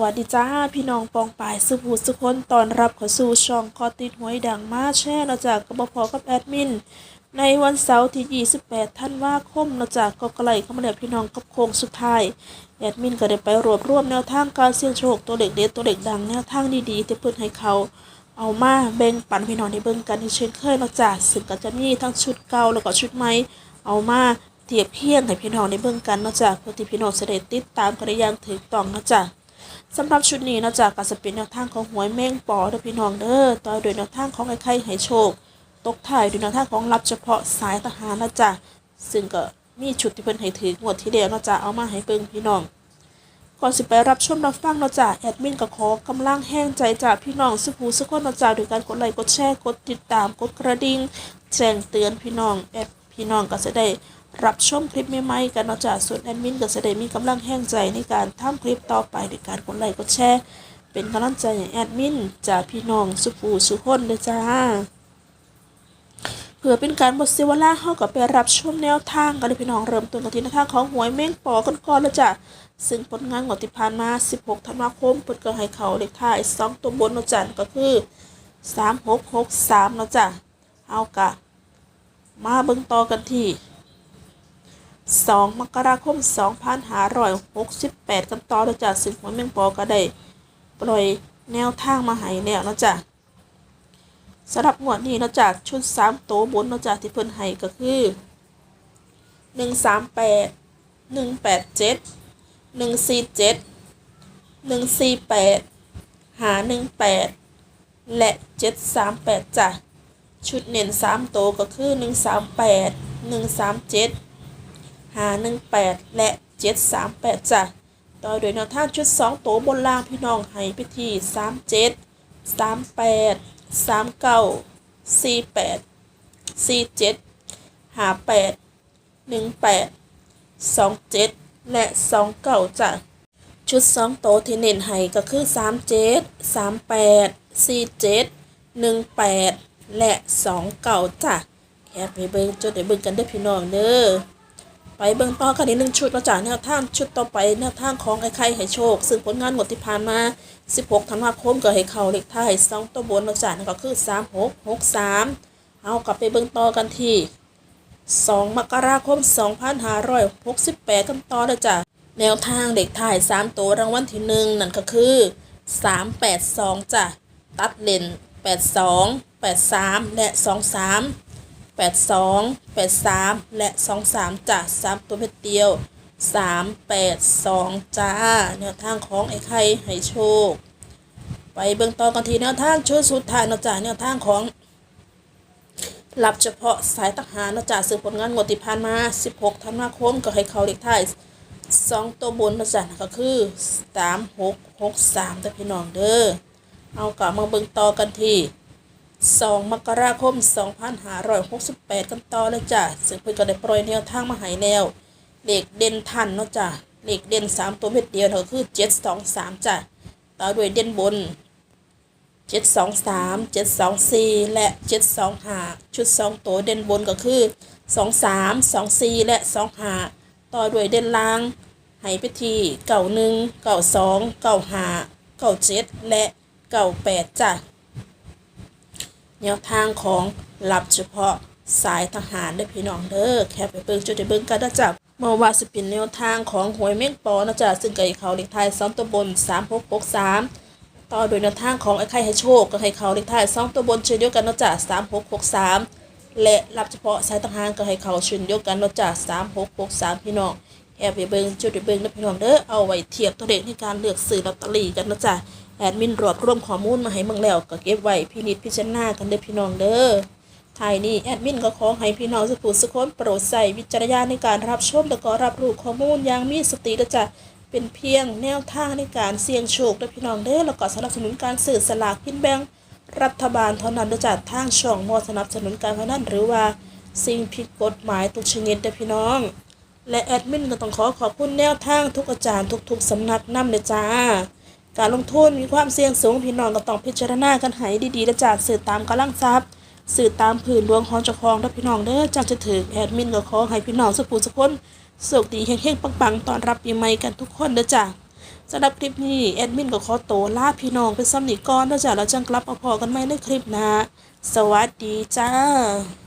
วัสดีจ้า พี่น้องปองปายสุภูสุคนตอนรับเข้าสู่ช่องคอติดหวยดังมาแช่นะจากกบพกับแอดมิน ในวันเสาร์ที่ 28ธันว่าคมนะจากก็ไกลเข้ามาแล้วพี่น้องกับโค้งสุดท้าย แอดมินก็ได้ไปรวบรวมแนวทางการเสี่ยงโชคตัวเด็กเด็ดตัวเด็กดังแนวทางดีๆที่เพื่อนให้เขาเอามาแบ่งปันพี่น้องในเบิ่งกันเช่นเคยนะจ๊ะซึ่งก็จะมีทั้งชุดเก่าแล้วก็ชุดใหม่เอามาเทียบเทียงให้พี่น้องในเบิ่งกันนะจ๊ะเพื่อที่พี่น้องจะได้ติดตามกันได้อย่างถูกต้องนะจ๊ะ สำหรับชุดนี้นะจ๊ะก็จะเป็นแนวทางของหวยแมงปอเด้อพี่น้องเด้อต่อโดยแนวทางของไอ้ไข่ให้โชค ตกถ่ายโดยแนวทางของรับเฉพาะสายทหารนะจ๊ะซึ่งก็มีชุดที่เพิ่นให้ถืองวดที่เดียวนะจ๊ะเอามาให้เบิ่งพี่น้องก่อนสิไปรับชมรับฟังนะจ๊ะแอดมินก็ขอกำลังแห้งใจจากพี่น้องสุภูสุขคนนาะจ๊ะโดยการกดไลค์กดแชร์กดติดตามกดกระดิ่งแจ้งเตือนพี่น้องแอด พี่น้องก็จะได้รับชมคลิปใหม่ๆกันนาะจ๊ะส่วนแอดมินก็จะได้มีกำลังแห้งใจในการทำคลิปต่อไปโดยการกดไลค์กดแชร์เป็นกำลังใจให้แอดมินจากพี่น้องสุภูสุคนเลยจ้าเพื่อเป็นการบดเสวลาเขาก็ไปรับชมแนวทางกันเลยพี่น้องเริ่มต้นกันที่แนวทางของหวยเม้งปอกันก่อนแล้วจ้ะซึ่งผลงานงวดที่ผ่านมา 16 ธันวาคมเปิดก็ให้เขาเลขท้าย2ตัวบนนะจ้ะก็คือ 3663นะจ้ะเอากะ มาเบิ่งต่อกันที่ 2 มกราคม 2568 กันต่อแล้วจ้ะซึ่งหัวเมงปอก็ได้ ปล่อยแนวทางมาให้แล้วเนาะจ้ะสำหรับงวดนี้เนาะจากชุดสามโตบนเนาะจากที่เพิ่นให้ก็คือหนึ่งสามแปดหนึ่งแปดเจ็ดหนึ่งสี่เจ็ดหนึ่งสี่แปดหาหนึ่งแปดและเจ็ดสามแปดจ้ะ ชุดเน้นสามโตวก็คือหนึ่งสามแปดหนึ่งสามเจ็ดหาหนึ่งแปดและเจ็ดสามแปดจ้ะต่อโดยแนวทางชุดสองโตวบนล่างพี่น้องให้ไปที่สามเจ็ดสามแปดสามเก้าสี่แปดสี่เจ็ดหาแปดหนึ่งแปดสองเจ็ดและสองเก้าจ้ะชุดสองโตวที่เน้นให้ก็คือสามเจ็ดสามแปดสี่เจ็ดหนึ่งแปด และสองเก้าจ้ะแค่ไปเบิ่งจดได้เบิ่งกันได้พี่น้องเด้อไปเบิ่งต่อกันอีกหนึ่งชุดมาจากแนวทางชุดต่อไปแนวทางของไอ้ไข่ให้โชค ซึ่งผลงานหมดที่ผ่านมา 16ธันวาคมก็ให้เขาเลขท้าย2ตัวบนมาจากนั่นก็คือ 3663 เอากลับไปเบิ่งต่อกันที่ 2 มกราคม 2568 กันต่อเลยจ้ะแนวทางเด็กถ่าย3 ตัวรางวัลที่1นั่นก็คือ 382จ้ะตัดเลน82 83 และ 23 82 83 และ 23จ้ะ3ตัวเพชรเดียว 382 จ้า แนวทางของไอ้ไข่ให้โชค ไปเบิ่งต่อกันทีแนวทางชุดสุดท้ายเนะจ้ะแนวทางของรับเฉพาะสายทหารเนะจ้ะสืบผลงานงวดที่ผ่านมา 16ธันวาคมก็ให้เขาเลขท้าย2ตัวบนเนะจ้ะก็คือ3663แต่พี่น้องเด้อเอากลับมาเบิ่งต่อกันที่ 2 มกราคม 2568 กันต่อเลยจ้ะซึ่งเพิ่นก็ได้ปล่อยแนวทางมาให้แล้วเลขเด่นทันเนาะจ้ะเลขเด่น 3 ตัวเม็ดเดียวก็คือ 723 จ้ะ ต่อด้วยเด่นบน 723 724 และ 725 ชุด 2 ตัวเด่นบนก็คือ 23 24 และ 25 ต่อด้วยเด่นล่างให้ไปที่91 92 95 97และ98จ้ะ แนวทางของรับเฉพาะสายทหารได้พี่น้องเด้อแค่ไปเบิ่งจุดได้เบิ่งกันนะจ๊ะเมื่อว่าสิเป็นแนวทางของหวยเม่งปอนะจ๊ะซึ่งไก่เขาเล็กไทายสองตัวบนสามหกหกสามต่อโดยแนวทางของไอ้ไข่ให้โชคก็ให้เขาเล็กไทายสองตัวบนเช่นเดียวกันนะจ๊ะสามหกหกสามและรับเฉพาะสายทหารก็ให้เขาเช่นเดียวกันนะจ๊ะสามหกหกสามพี่น้องแอบไปเบิ่งจุดได้เบิ่งนะพี่น้องเด้อเอาไว้เทียบตัวเลขในการเลือกซื้อลอตเตอรี่กันนะจ๊ะ แอดมินรวบรวมข้อมูลมาให้เมืองแล้วก็เก็บไว้พินิจพิจารณากันเด้อพี่น้องเด้อท้ายนี้แอดมินก็ขอให้พี่น้องสุขุสุขคนโปรดใส่วิจารณญาณในการรับชมและก็รับรู้ข้อมูลอย่างมีสติและจะเป็นเพียงแนวทางในการเสี่ยงโชคเด้อพี่น้องเด้อแล้วก็สนับสนุนการสื่อสลากกินแบ่งรัฐบาลเท่านั้นเด้อจากทางช่องมอสนับสนุนการพนันหรือว่าสิ่งผิดกฎหมายทุกชนิดเด้อพี่น้อง และแอดมินก็ต้องขอขอบคุณแนวทางทุกอาจารย์ทุกๆสำนักนำเลยจ้า การลงทุนมีความเสี่ยงสูงพี่น้องก็ต้องพิจารณากันให้ดีๆและจากสื่อตามกำลังทรัพย์สื่อตามผืนดวงของเจ้าของและพี่น้องเด้อจากจะถือแอดมินก็ขอให้พี่น้องสุขูสุขคนสุขดีเฮงๆปังๆตอนรับปีใหม่กันทุกคนเด้อจ้าสำหรับคลิปนี้แอดมินก็ขอโตลาพี่น้องไปซ้ำนีก่อนแล้วจ้ะเราจังกลับมาพอกันใหม่ในคลิปนะสวัสดีจ้า